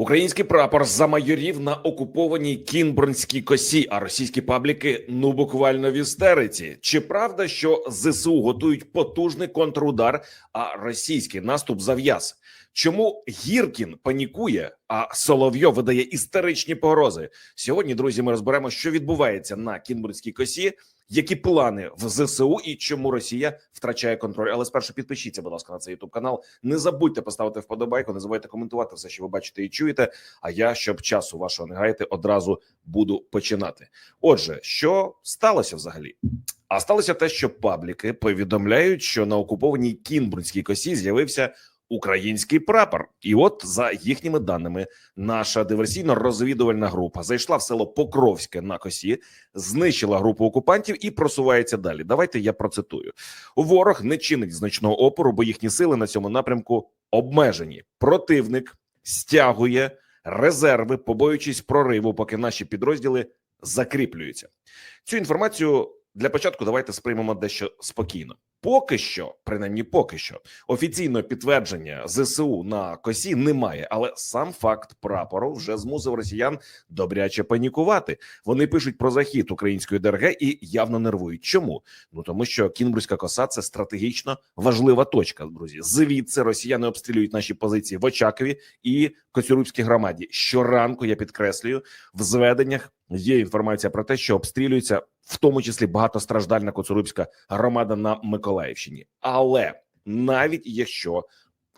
Український прапор замайорів на окупованій Кінбурнській косі, а російські пабліки ну буквально в істериці. Чи правда, що ЗСУ готують потужний контрудар, а російський наступ зав'яз? Чому Гіркін панікує, а Соловйов видає істеричні погрози? Сьогодні, друзі, ми розберемо, що відбувається на Кінбурнській косі, які плани в ЗСУ і чому Росія втрачає контроль. Але спершу підпишіться, будь ласка, на цей ютуб канал. Не забудьте поставити вподобайку, не забудьте коментувати все, що ви бачите і чуєте. А я, щоб часу вашого не гаяти, одразу буду починати. Отже, що сталося взагалі? А сталося те, що пабліки повідомляють, що на окупованій Кінбурнській косі з'явився український прапор. І от за їхніми даними, наша диверсійно-розвідувальна група зайшла в село Покровське на косі, знищила групу окупантів і просувається далі. Давайте я процитую: ворог не чинить значного опору, бо їхні сили на цьому напрямку обмежені. Противник стягує резерви, побоюючись прориву, поки наші підрозділи закріплюються. Цю інформацію для початку давайте сприймемо дещо спокійно. Поки що, принаймні, поки що, офіційного підтвердження ЗСУ на косі немає, але сам факт прапору вже змусив росіян добряче панікувати. Вони пишуть про захід української ДРГ і явно нервують. Чому? Ну тому що Кінбурзька коса це стратегічно важлива точка. Друзі, звідси росіяни обстрілюють наші позиції в Очакові і Коцюрубській громаді. Щоранку я підкреслюю в зведеннях. Є інформація про те, що обстрілюється в тому числі багатостраждальна Коцурубська громада на Миколаївщині. Але навіть якщо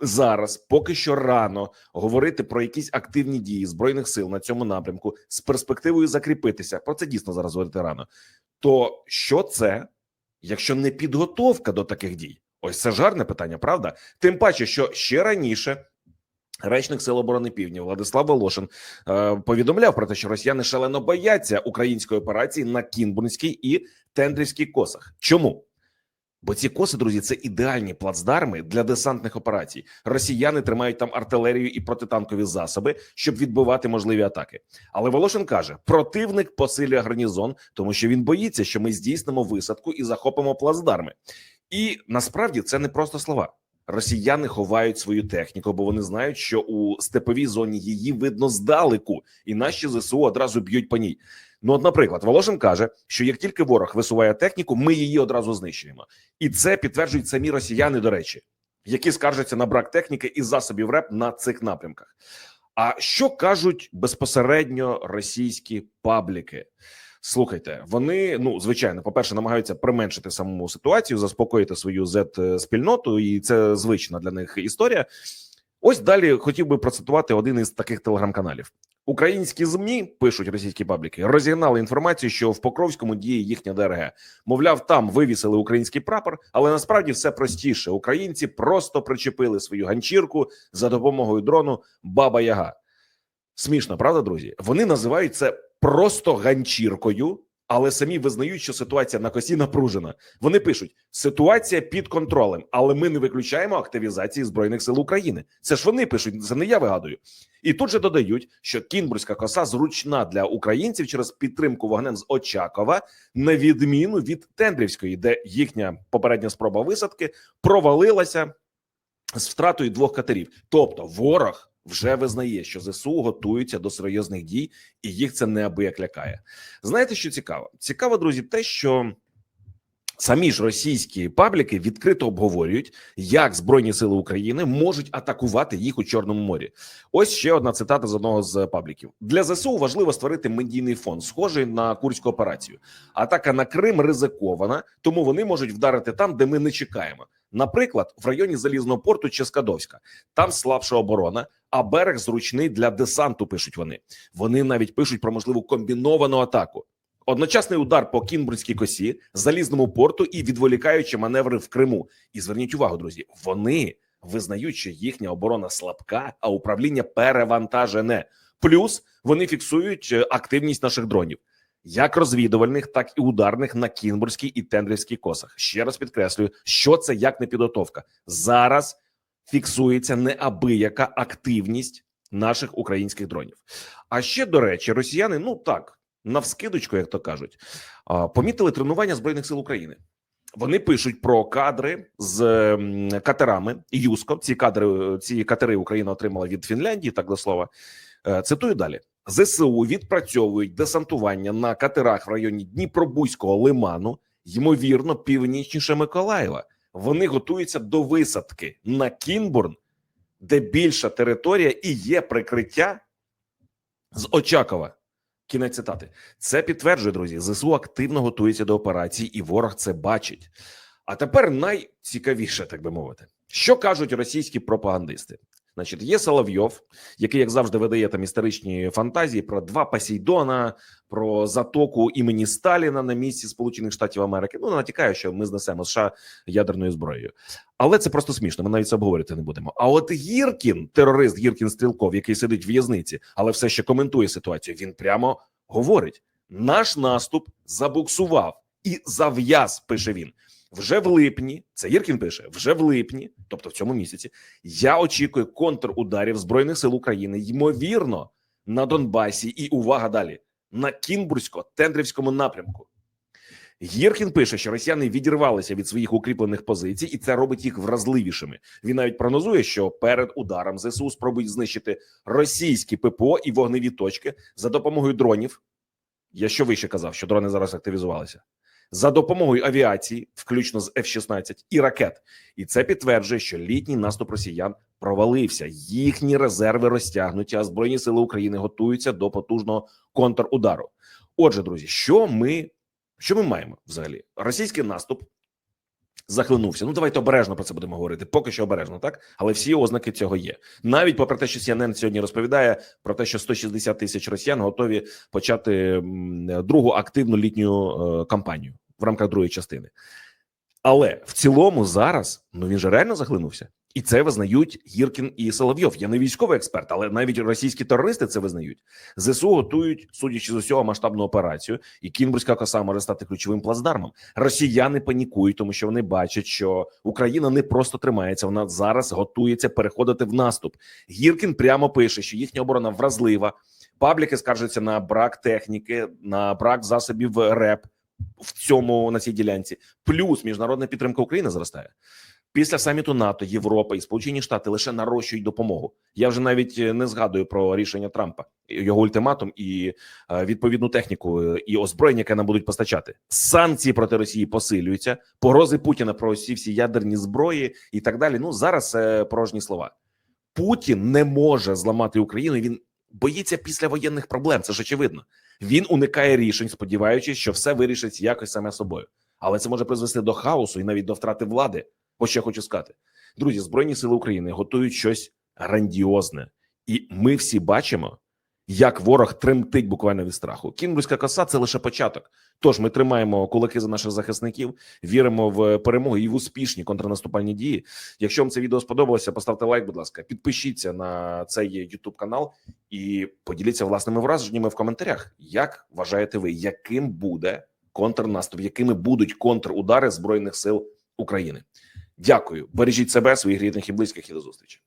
зараз поки що рано говорити про якісь активні дії збройних сил на цьому напрямку з перспективою закріпитися, про це дійсно зараз говорити рано. То що це, якщо не підготовка до таких дій? Ось це ж гарне питання, правда? Тим паче, що ще раніше. Речник Сил оборони Півдня Владислав Волошин е, повідомляв про те, що росіяни шалено бояться української операції на Кінбурнській і Тендрівській косах. Чому? Бо ці коси, друзі, це ідеальні плацдарми для десантних операцій. Росіяни тримають там артилерію і протитанкові засоби, щоб відбивати можливі атаки. Але Волошин каже: противник посилює гарнізон, тому що він боїться, що ми здійснимо висадку і захопимо плацдарми. І насправді це не просто слова. Росіяни ховають свою техніку, бо вони знають, що у степовій зоні її видно здалеку, і наші зсу одразу б'ють по ній. Ну, от, наприклад, Волошин каже, що як тільки ворог висуває техніку, ми її одразу знищуємо, і це підтверджують самі росіяни, до речі, які скаржаться на брак техніки і засобів РЕП на цих напрямках. А що кажуть безпосередньо російські пабліки? Слухайте, вони ну звичайно, по перше, намагаються применшити саму ситуацію, заспокоїти свою z спільноту, і це звична для них історія. Ось далі хотів би процитувати один із таких телеграм-каналів. Українські змі пишуть російські пабліки, розігнали інформацію, що в Покровському діє їхня ДРГ. Мовляв, там вивісили український прапор, але насправді все простіше. Українці просто причепили свою ганчірку за допомогою дрону Баба Яга. Смішно, правда, друзі? Вони називають це просто ганчіркою, але самі визнають, що ситуація на косі напружена. Вони пишуть: ситуація під контролем, але ми не виключаємо активізації збройних сил України. Це ж вони пишуть, це не я вигадую. І тут же додають, що Кінбурзька коса зручна для українців через підтримку вогнем з Очакова, на відміну від Тендрівської, де їхня попередня спроба висадки провалилася з втратою двох катерів. Тобто, ворог вже визнає, що ЗСУ готуються до серйозних дій, і їх це неабияк лякає. Знаєте, що цікаво? Цікаво, друзі, те, що самі ж російські пабліки відкрито обговорюють, як збройні сили України можуть атакувати їх у Чорному морі. Ось ще одна цитата з одного з пабліків: для ЗСУ важливо створити медійний фон, схожий на курську операцію. Атака на Крим ризикована, тому вони можуть вдарити там, де ми не чекаємо. Наприклад, в районі залізного порту чи Скадовська. Там слабша оборона, а берег зручний для десанту. Пишуть вони. Вони навіть пишуть про можливу комбіновану атаку. Одночасний удар по Кінбурнській косі, залізному порту і відволікаючи маневри в Криму. І зверніть увагу, друзі, вони визнають, що їхня оборона слабка, а управління перевантажене. Плюс вони фіксують е, активність наших дронів, як розвідувальних, так і ударних на Кінбурзькій і Тендрівській косах. Ще раз підкреслюю, що це як не підготовка. Зараз фіксується неабияка активність наших українських дронів. А ще до речі, росіяни, ну так навскидочку, як то кажуть, помітили тренування збройних сил України. Вони пишуть про кадри з катерами Юско. Ці кадри, ці катери Україна отримала від Фінляндії, так до слова. Е, Цитую далі: ЗСУ відпрацьовують десантування на катерах в районі Дніпробузького лиману, ймовірно, північніше Миколаєва. Вони готуються до висадки на Кінбурн, де більша територія і є прикриття з Очакова. Кінець цитати. Це підтверджує, друзі. ЗСУ активно готується до операції, і ворог це бачить. А тепер найцікавіше, так би мовити, що кажуть російські пропагандисти. Значить, є Соловйов, який, як завжди, видає там історичні фантазії про два Посейдона, про затоку імені Сталіна на місці Сполучених Штатів Америки. Ну натякає, що ми знесемо США ядерною зброєю. Але це просто смішно. Ми навіть це обговорити не будемо. А от Гіркін, терорист Гіркін Стрілков, який сидить в в'язниці, але все ще коментує ситуацію. Він прямо говорить: наш наступ забуксував і зав'яз. Пише він. Вже в липні, це Єркін пише, вже в липні, тобто в цьому місяці, я очікую контрударів Збройних сил України, ймовірно, на Донбасі, і увага далі на Кінбурзько-Тендрівському напрямку. Гіркін пише, що росіяни відірвалися від своїх укріплених позицій, і це робить їх вразливішими. Він навіть прогнозує, що перед ударом ЗСУ спробують знищити російські ППО і вогневі точки за допомогою дронів. Я що вище казав, що дрони зараз активізувалися за допомогою авіації, включно з F-16 і ракет. І це підтверджує, що літній наступ росіян провалився. Їхні резерви розтягнуті, а збройні сили України готуються до потужного контрудару. Отже, друзі, що ми що ми маємо взагалі? Російський наступ захлинувся. Ну давайте обережно про це будемо говорити. Поки що обережно, так але всі ознаки цього є. Навіть попри те, що CNN сьогодні розповідає про те, що 160 тисяч росіян готові почати другу активну літню е, кампанію в рамках другої частини. Але в цілому зараз ну він же реально захлинувся, і це визнають Гіркін і Соловйов. Я не військовий експерт, але навіть російські терористи це визнають. Зсу готують, судячи з усього, масштабну операцію, і Кінбурзька коса може стати ключовим плацдармом. Росіяни панікують, тому що вони бачать, що Україна не просто тримається, вона зараз готується переходити в наступ. Гіркін прямо пише, що їхня оборона вразлива. Пабліки скаржаться на брак техніки, на брак засобів РЕП в цьому на цій ділянці. Плюс міжнародна підтримка України зростає. Після саміту НАТО, Європа і Сполучені Штати лише нарощують допомогу. Я вже навіть е, не згадую про рішення Трампа, його ультиматум і е, відповідну техніку е, і озброєння, яке нам будуть постачати. Санкції проти Росії посилюються, погрози Путіна про всі всі ядерні зброї і так далі. Ну зараз порожні слова. Путін не може зламати Україну. Він боїться післявоєнних проблем. Це ж очевидно. Він уникає рішень, сподіваючись, що все вирішиться якось саме собою. Але це може призвести до хаосу і навіть до втрати влади. Ось що я хочу сказати, друзі. Збройні сили України готують щось грандіозне, і ми всі бачимо, як ворог тремтить буквально від страху. Кінбурзька коса це лише початок. Тож ми тримаємо кулаки за наших захисників, віримо в перемогу і в успішні контрнаступальні дії. Якщо вам це відео сподобалося, поставте лайк, будь ласка, підпишіться на цей YouTube канал і поділіться власними враженнями в коментарях. Як вважаєте ви, яким буде контрнаступ, якими будуть контрудари збройних сил України? Дякую, бережіть себе, своїх рідних і близьких і до зустрічі.